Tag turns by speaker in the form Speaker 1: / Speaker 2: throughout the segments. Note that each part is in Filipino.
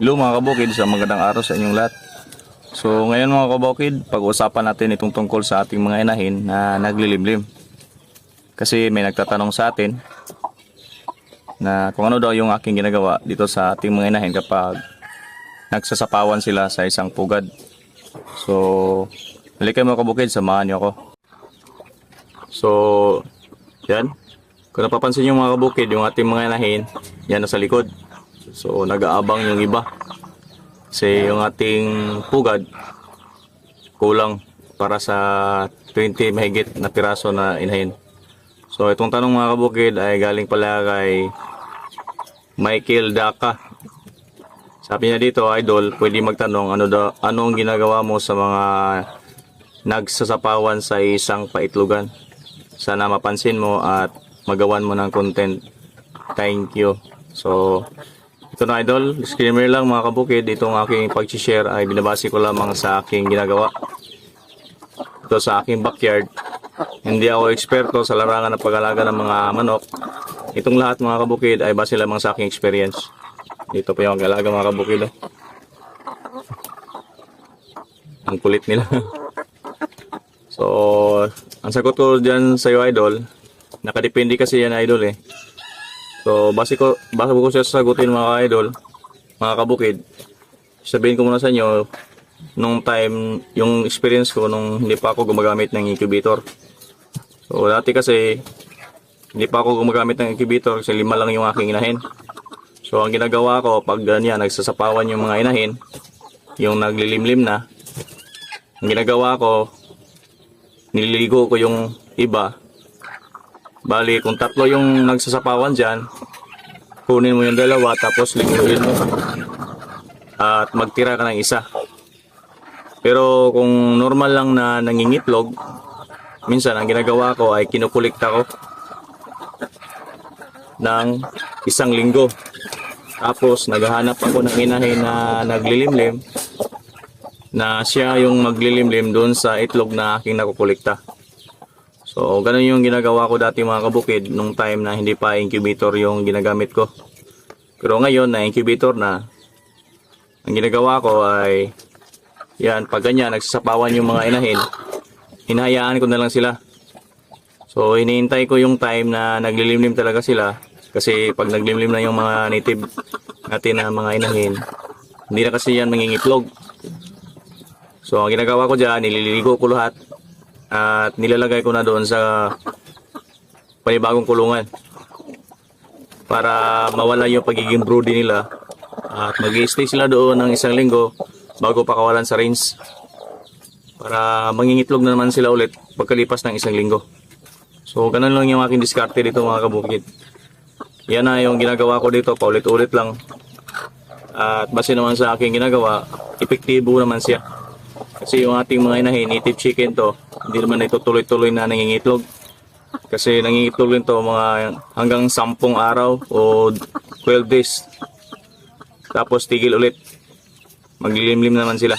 Speaker 1: Hello mga kabukid, sa magandang araw sa inyong lahat. So ngayon mga kabukid, pag-uusapan natin itong tungkol sa ating mga inahin na naglilimlim. Kasi may nagtatanong sa atin na kung ano daw yung aking ginagawa dito sa ating mga inahin kapag nagsasapawan sila sa isang pugad. So, halika mga kabukid, samahan niyo ako. So, yan. Kung napapansin nyo mga kabukid, yung ating mga inahin, yan nasa likod. So, nag-aabang yung iba. Kasi yung ating pugad, kulang para sa 20 mahigit na piraso na inahin. So, itong tanong mga kabukid ay galing pala kay Michael Daka. Sabi niya dito, idol, pwede magtanong ano daw, anong ginagawa mo sa mga nagsasapawan sa isang paitlugan. Sana mapansin mo at magawan mo ng content. Thank you. So, ito na idol, disclaimer lang mga kabukid, itong aking pag-share ay binabase ko lamang sa aking ginagawa. Ito sa aking backyard. Hindi ako eksperto sa larangan ng pag-alaga ng mga manok. Itong lahat mga kabukid ay base lamang sa aking experience. Dito pa yung mag-alaga mga kabukid. oh. Ang kulit nila. so, ang sagot ko dyan sa iyo idol, nakadepende kasi yan idol eh. So, base ko, base ko siya sagutin mga idol, mga kabukid. Sabihin ko muna sa inyo, nung time, yung experience ko nung hindi pa ako gumagamit ng incubator. So, dati kasi, hindi pa ako gumagamit ng incubator kasi lima lang yung aking inahin. So, ang ginagawa ko, pag ganyan, nagsasapawan yung mga inahin, yung naglilimlim na, ang ginagawa ko, nililigo ko yung iba. Bali, kung tatlo yung nagsasapawan dyan, kunin mo yung dalawa, tapos liguin mo. At magtira ka ng isa. Pero kung normal lang na nangingitlog, minsan ang ginagawa ko ay kinukulikta ko ng isang linggo. Tapos naghahanap ako ng inahin na naglilimlim na siya yung maglilimlim doon sa itlog na aking nakukulikta. So, ganun yung ginagawa ko dati mga kabukid nung time na hindi pa incubator yung ginagamit ko. Pero ngayon na incubator na, ang ginagawa ko ay yan, pag ganyan, nagsasapawan yung mga inahin, hinahayaan ko na lang sila. So, hinihintay ko yung time na naglilimlim talaga sila. Kasi pag naglimlim na yung mga native natin na mga inahin, hindi na kasi yan mangingitlog. So, ang ginagawa ko dyan, nililigo ko lahat at nilalagay ko na doon sa panibagong kulungan para mawala yung pagiging broody nila at mag stay sila doon ng isang linggo bago pakawalan sa range para mangingitlog na naman sila ulit pagkalipas ng isang linggo. So, ganun lang yung aking diskarte dito mga kabukid. Yan na yung ginagawa ko dito, paulit-ulit lang. At base naman sa aking ginagawa, epektibo naman siya. Kasi yung ating mga inahin, native chicken to, hindi naman ito tuloy-tuloy na nangingitlog. Kasi nangingitlog rin to mga hanggang 10 araw o 12 days. Tapos tigil ulit. Maglilimlim naman sila.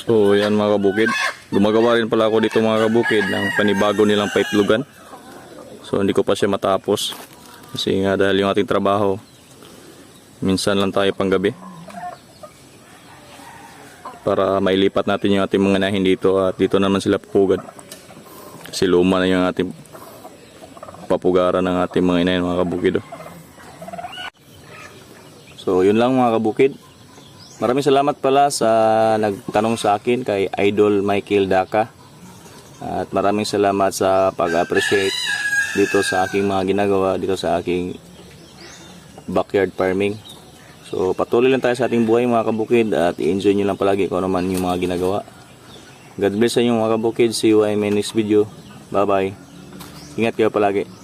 Speaker 1: So yan mga kabukid. Gumagawa rin pala ako dito mga kabukid ng panibago nilang paitlugan. So hindi ko pa siya matapos. Kasi nga dahil yung ating trabaho, minsan lang tayo panggabi para mailipat natin yung ating mga nahin dito at dito naman sila pupugad kasi luma na yung ating papugaran ng ating mga inahin mga kabukid oh. so yun lang mga kabukid. Maraming salamat pala sa nagtanong sa akin kay Idol Michael Daka at maraming salamat sa pag-appreciate dito sa aking mga ginagawa dito sa aking backyard farming So patuloy lang tayo sa ating buhay mga kabukid at i-enjoy nyo lang palagi kung ano man yung mga ginagawa. God bless sa inyo mga kabukid. See you in my next video. Bye bye. Ingat kayo palagi.